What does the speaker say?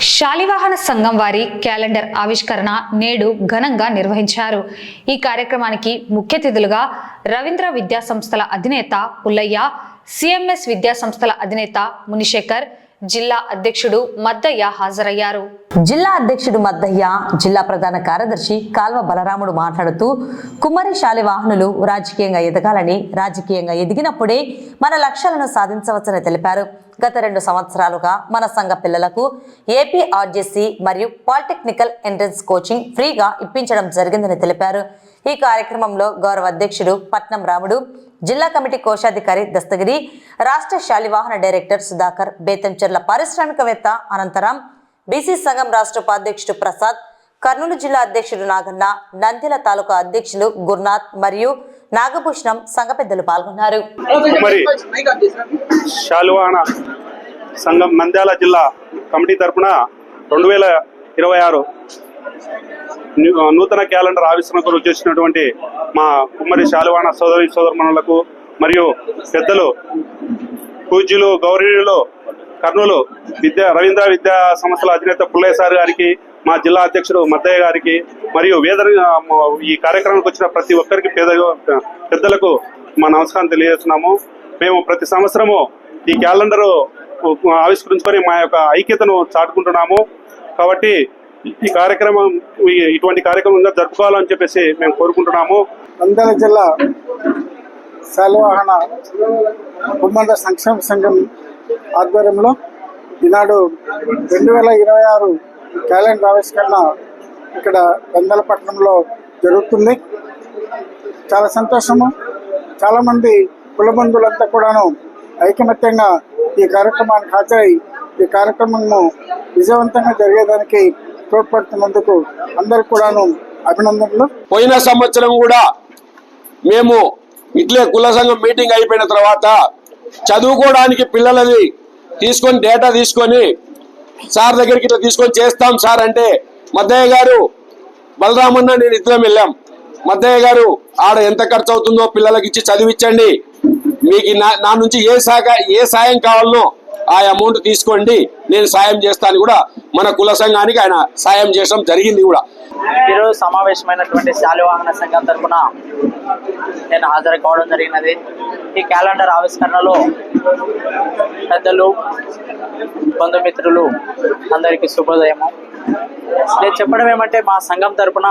శాలివాహన సంఘం వారి క్యాలెండర్ ఆవిష్కరణ నేడు ఘనంగా నిర్వహించారు. ఈ కార్యక్రమానికి ముఖ్య అతిథులుగా రవీంద్ర విద్యా సంస్థల అధినేత పుల్లయ్య సిఎంఎస్ విద్యా సంస్థల అధినేత మునిశేఖర్ జిల్లా అధ్యక్షుడు మద్దయ్య హాజరయ్యారు. జిల్లా అధ్యక్షుడు మద్దయ్య జిల్లా ప్రధాన కార్యదర్శి కాల్వ బలరాముడు మాట్లాడుతూ కుమ్మరి శాలివాహనులు రాజకీయంగా ఎదగాలని రాజకీయంగా ఎదిగినప్పుడే మన లక్ష్యాలను సాధించవచ్చని తెలిపారు. గత రెండు సంవత్సరాలుగా మన సంఘ పిల్లలకు ఏపీ ఆర్జేసీ మరియు పాలిటెక్నికల్ ఎంట్రన్స్ కోచింగ్ ఫ్రీగా ఇప్పించడం జరిగిందని తెలిపారు. ఈ కార్యక్రమంలో గౌరవ అధ్యక్షుడు పట్నం రాముడు జిల్లా కమిటీ కోశాధికారి దస్తగిరి రాష్ట్ర శాలివాహన డైరెక్టర్ సుధాకర్ బేతంచెర్ల పారిశ్రామికవేత్త అనంతరం బీసీ సంఘం రాష్ట్ర ఉపాధ్యక్షుడు ప్రసాద్ కర్నూలు జిల్లా అధ్యక్షుడు నాగన్న నంద్యాల తాలూకా అధ్యక్షులు గురునాథ్ మరియు నాగభూషణం సంఘ పెద్దలు పాల్గొన్నారు. సంఘం నంద్యాల జిల్లా కమిటీ తరఫున రెండు వేల ఇరవై ఆరు నూతన క్యాలెండర్ ఆవిష్కరణ కొరకు చేసినటువంటి మా కుమ్మరి శాలువాన సోదరి సోదరమణులకు మరియు పెద్దలు పూజ్యులు గౌరీయులు కర్నూలు విద్యా రవీంద్ర విద్యా సంస్థల అధినేత పుల్లయ్య సార్ గారికి మా జిల్లా అధ్యక్షుడు మద్దయ్య గారికి మరియు వేద ఈ కార్యక్రమానికి వచ్చిన ప్రతి ఒక్కరికి పేద పెద్దలకు మా నమస్కారం తెలియజేస్తున్నాము. మేము ప్రతి సంవత్సరము ఈ క్యాలెండర్ ఆవిష్కరించుకొని మా యొక్క ఐక్యతను చాటుకుంటున్నాము. కాబట్టి ఈ కార్యక్రమం ఇటువంటి కార్యక్రమంగా జరుపుకోవాలని చెప్పేసి మేము కోరుకుంటున్నాము. నంద్యాల జిల్లా శాలవాహన కుమ్మండ సంక్షేమ సంఘం ఆధ్వర్యంలో ఈనాడు రెండు వేల ఇరవై ఆరు క్యాలెండర్ ఆవిష్కరణ ఇక్కడ గందలపట్నంలో జరుగుతుంది. చాలా సంతోషము. చాలామంది కులబంధువులంతా కూడాను ఐకమత్యంగా ఈ కార్యక్రమానికి హాజరై ఈ కార్యక్రమము విజయవంతంగా జరిగేదానికి తోడ్పడుతున్నందుకు అందరికి కూడాను అభినందనలు. పోయిన సంవత్సరం కూడా మేము ఇట్లే కుల సంఘం మీటింగ్ అయిపోయిన తర్వాత చదువుకోవడానికి పిల్లలని తీసుకొని డేటా తీసుకొని సార్ దగ్గరికి ఇట్లా తీసుకొని చేస్తాం సార్ అంటే మద్దయ్య గారు బలరామన్న నేను ఇద్దరం వెళ్ళాం. మద్దయ్య గారు ఆడ ఎంత ఖర్చు అవుతుందో పిల్లలకి ఇచ్చి చదివించండి. మీకు నా నా నుంచి ఏ సాగా ఏ సాయం కావాలనో ఆ అమౌంట్ తీసుకోండి. నేను సాయం చేస్తాను కూడా మన కుల సంఘానికి ఆయన సాయం చేయడం జరిగింది కూడా. ఈరోజు సమావేశమైనటువంటి శాలివాహన సంఘం తరఫున నేను హాజరు కావడం జరిగినది. ఈ క్యాలెండర్ ఆవిష్కరణలో పెద్దలు బంధుమిత్రులు అందరికీ శుభోదయము. నేను చెప్పడం ఏమంటే మా సంఘం తరపున